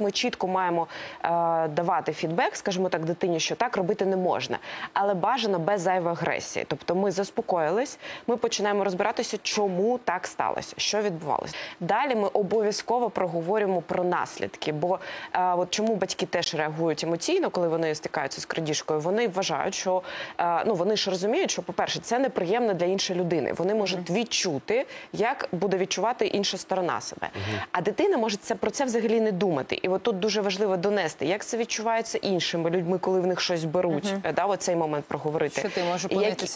Ми чітко маємо е, давати фідбек, скажімо так, дитині, що так робити не можна, але бажано без зайвої агресії. Тобто ми заспокоїлись, ми починаємо розбиратися, чому так сталося, що відбувалося. Далі ми обов'язково проговорюємо про наслідки. Бо е, от чому батьки теж реагують емоційно, коли вони стикаються з крадіжкою, вони вважають, що е, ну вони ж розуміють, що, по-перше, це неприємно для іншої людини. Вони можуть відчути, як буде відчувати інша сторона себе. А дитина може це про це взагалі не думати. І от тут дуже важливо донести, як це відчувається іншими людьми, коли в них щось беруть. Е, Да, оцей момент проговорити. Що ти можеш І які-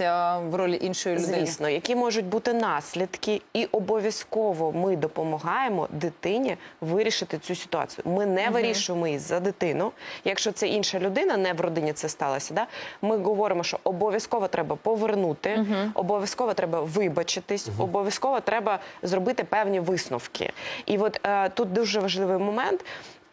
в ролі іншої людини? Звісно, які можуть бути наслідки, і обов'язково ми допомагаємо дитині вирішити цю ситуацію. Ми не вирішуємо її за дитину. Якщо це інша людина, не в родині це сталося. Да? Ми говоримо, що обов'язково треба повернути, обов'язково треба вибачитись, обов'язково треба зробити певні висновки. І от е, тут дуже важливий момент.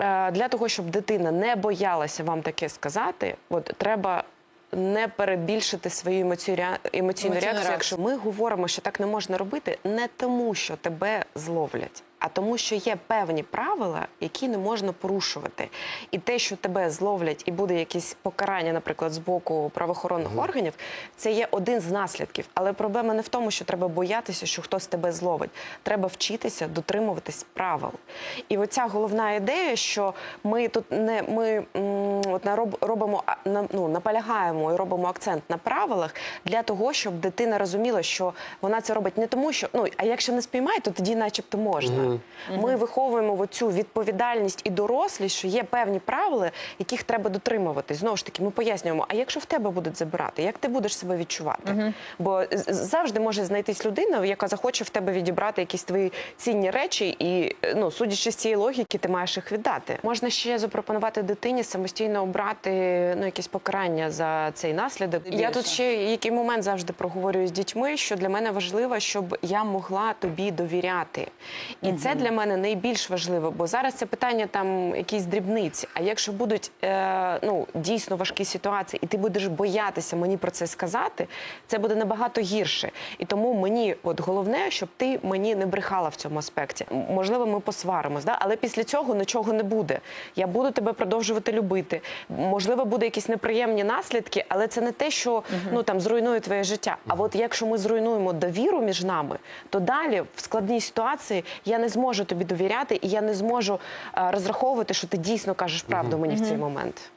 Е, Для того, щоб дитина не боялася вам таке сказати, от треба не перебільшити свою емоцію, емоційну реакцію. Якщо ми говоримо, що так не можна робити, не тому, що тебе зловлять, а тому, що є певні правила, які не можна порушувати. І те, що тебе зловлять, і буде якесь покарання, наприклад, з боку правоохоронних органів, це є один з наслідків. Але проблема не в тому, що треба боятися, що хтось тебе зловить. Треба вчитися дотримуватись правил. І оця головна ідея, що ми тут не ми от робимо ну, наполягаємо і робимо акцент на правилах для того, щоб дитина розуміла, що вона це робить не тому, що ну а якщо не спіймає, то тоді, начебто, можна. Ми виховуємо в оцю відповідальність і дорослість, що є певні правила, яких треба дотримуватись. Знову ж таки, ми пояснюємо, а якщо в тебе будуть забирати, як ти будеш себе відчувати? Бо завжди може знайтись людина, яка захоче в тебе відібрати якісь твої цінні речі, і ну, судячи з цієї логіки, ти маєш їх віддати. Можна ще запропонувати дитині самостійно обрати ну якесь покарання за цей наслідок. Більше. Я тут ще який момент завжди проговорюю з дітьми, що для мене важливо, щоб я могла тобі довіряти. І це для мене найбільш важливо, бо зараз це питання там якісь дрібниці. А якщо будуть е, ну дійсно важкі ситуації, і ти будеш боятися мені про це сказати, це буде набагато гірше. І тому мені, от головне, щоб ти мені не брехала в цьому аспекті. Можливо, ми посваримось, да? але після цього нічого не буде. Я буду тебе продовжувати любити. Можливо, буде якісь неприємні наслідки, але це не те, що ну там зруйнує твоє життя. А от якщо ми зруйнуємо довіру між нами, то далі в складній ситуації я не зможу тобі довіряти, і я не зможу е, розраховувати, що ти дійсно кажеш правду мені в цей момент.